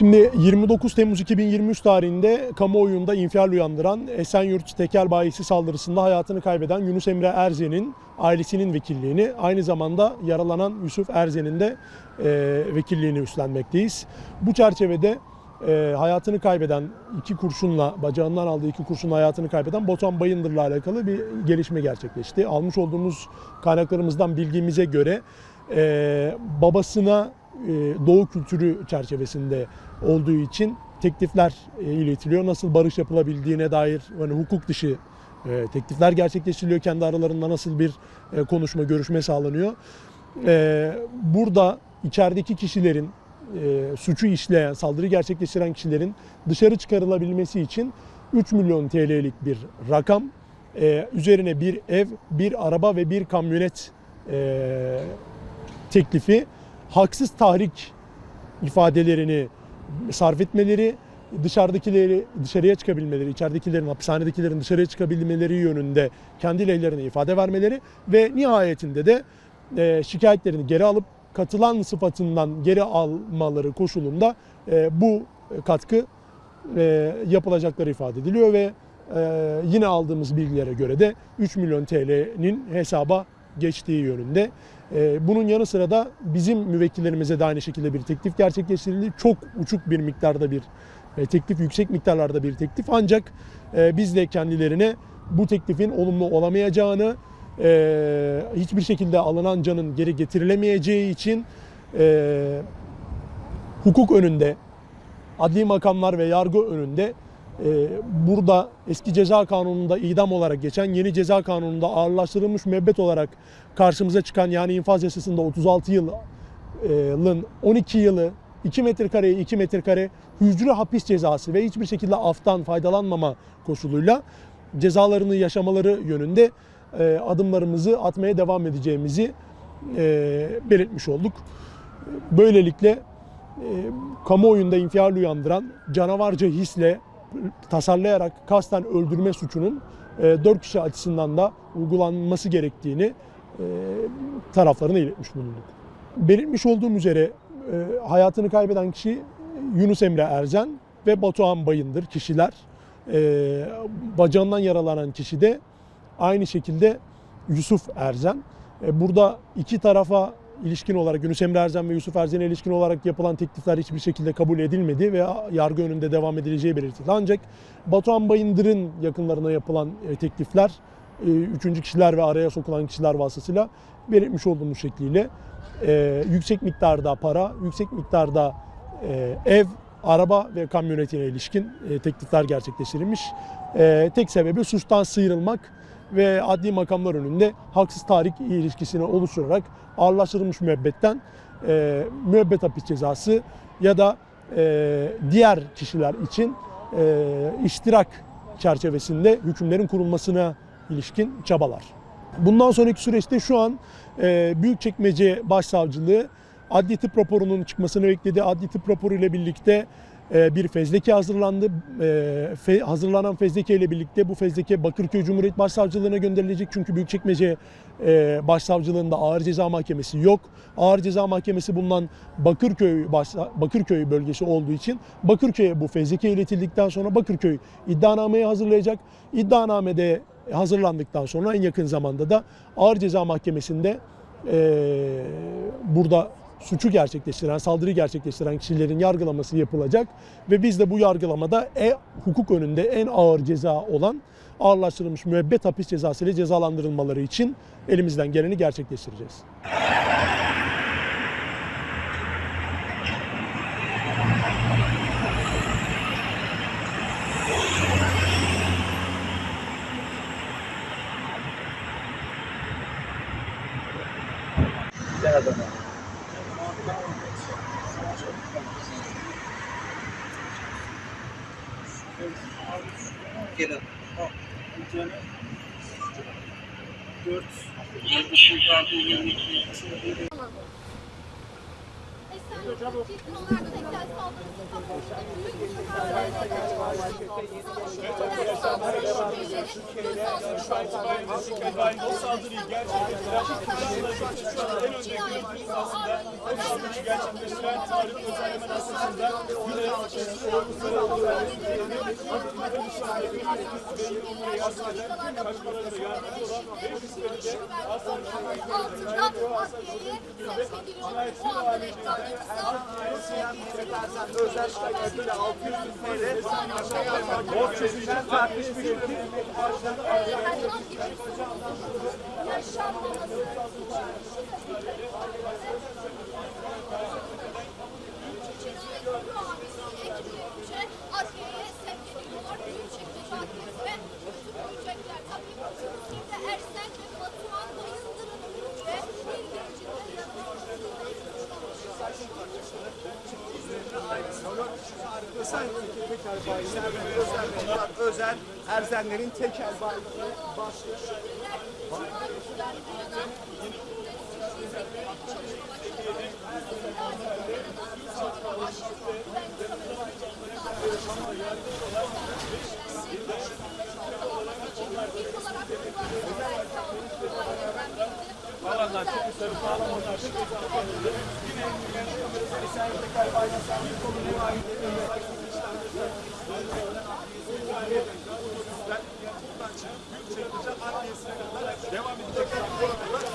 Şimdi 29 Temmuz 2023 tarihinde kamuoyunda infial uyandıran Esenyurt Tekel Bayisi saldırısında hayatını kaybeden Yunus Emre Erzen'in ailesinin vekilliğini, aynı zamanda yaralanan Yusuf Erzen'in de e, vekilliğini üstlenmekteyiz. Bu çerçevede e, hayatını kaybeden iki kurşunla, bacağından aldığı iki kurşunla hayatını kaybeden Botan Bayındır'la alakalı bir gelişme gerçekleşti. Almış olduğumuz kaynaklarımızdan bilgimize göre e, babasına doğu kültürü çerçevesinde olduğu için teklifler e, iletiliyor. Nasıl barış yapılabildiğine dair hani hukuk dışı e, teklifler gerçekleştiriliyor. Kendi aralarında nasıl bir e, konuşma, görüşme sağlanıyor. E, burada içerideki kişilerin e, suçu işleyen, saldırı gerçekleştiren kişilerin dışarı çıkarılabilmesi için 3 milyon TL'lik bir rakam, e, üzerine bir ev, bir araba ve bir kamyonet e, teklifi haksız tahrik ifadelerini sarf etmeleri, dışarıdakileri dışarıya çıkabilmeleri, içeridekilerin, hapishanedekilerin dışarıya çıkabilmeleri yönünde kendi lehlerine ifade vermeleri ve nihayetinde de e, şikayetlerini geri alıp katılan sıfatından geri almaları koşulunda e, bu katkı e, yapılacakları ifade ediliyor ve e, yine aldığımız bilgilere göre de 3 milyon TL'nin hesaba geçtiği yönünde. E, bunun yanı sıra da bizim müvekkillerimize de aynı şekilde bir teklif gerçekleştirildi. Çok uçuk bir miktarda bir e, teklif, yüksek miktarlarda bir teklif. Ancak e, biz de kendilerine bu teklifin olumlu olamayacağını, e, hiçbir şekilde alınan canın geri getirilemeyeceği için hukuk önünde, adli makamlar ve yargı önünde burada eski ceza kanununda idam olarak geçen yeni ceza kanununda ağırlaştırılmış müebbet olarak karşımıza çıkan yani infaz yasasında 36 yılın 12 yılı 2 metrekareye 2 metrekare hücre hapis cezası ve hiçbir şekilde aftan faydalanmama koşuluyla cezalarını yaşamaları yönünde e, adımlarımızı atmaya devam edeceğimizi e, belirtmiş olduk. Böylelikle e, kamuoyunda infial uyandıran canavarca hisle tasarlayarak kasten öldürme suçunun e, 4 kişi açısından da uygulanması gerektiğini e, taraflarına iletmiş bulunduk. Belirtmiş olduğum üzere e, hayatını kaybeden kişi Yunus Emre Erzen ve Batuhan Bayındır kişiler. E, bacağından yaralanan kişi de aynı şekilde Yusuf Erzen. E, burada iki tarafa ilişkin olarak Yunus Emre Erzen ve Yusuf Erzen'e ilişkin olarak yapılan teklifler hiçbir şekilde kabul edilmedi ve yargı önünde devam edileceği belirtildi. Ancak Batuhan Bayındır'ın yakınlarına yapılan e, teklifler e, üçüncü kişiler ve araya sokulan kişiler vasıtasıyla belirtmiş olduğumuz şekliyle e, yüksek miktarda para, yüksek miktarda ev, araba ve kamyonetine ilişkin e, teklifler gerçekleştirilmiş. E, tek sebebi suçtan sıyrılmak ve adli makamlar önünde haksız tahrik ilişkisini oluşturarak ağırlaştırılmış müebbetten e, müebbet hapis cezası ya da e, diğer kişiler için e, iştirak çerçevesinde hükümlerin kurulmasına ilişkin çabalar. Bundan sonraki süreçte şu an e, Büyükçekmece Başsavcılığı adli tıp raporunun çıkmasını bekledi. Adli tıp raporu ile birlikte e, bir fezleke hazırlandı. E, hazırlanan fezleke ile birlikte bu fezleke Bakırköy Cumhuriyet Başsavcılığına gönderilecek. Çünkü Büyükçekmece e, Başsavcılığında ağır ceza mahkemesi yok. Ağır ceza mahkemesi bulunan Bakırköy Bakırköy bölgesi olduğu için Bakırköy'e bu fezleke iletildikten sonra Bakırköy iddianameyi hazırlayacak. İddianamede hazırlandıktan sonra en yakın zamanda da Ağır Ceza Mahkemesi'nde burada suçu gerçekleştiren, saldırı gerçekleştiren kişilerin yargılaması yapılacak ve biz de bu yargılamada e, hukuk önünde en ağır ceza olan ağırlaştırılmış müebbet hapis cezası ile cezalandırılmaları için elimizden geleni gerçekleştireceğiz. Merhaba. 4, 76, 22 o saldırıyı gerçekleştiren şu anda en önceki infazında o saldırıyı gerçekleştiren Tarık Özel Hemen Asası'nda Özel şikayetiyle 600 bin TL borç yüzünden tartışmıştır. Özel, özel Erzenlerin tekel bayisi başlıyor. Vallahi çok sarı sağlamadan Yine Esenlik Tekel Bayisi Sağlık Kolu'na ait devam ediyor.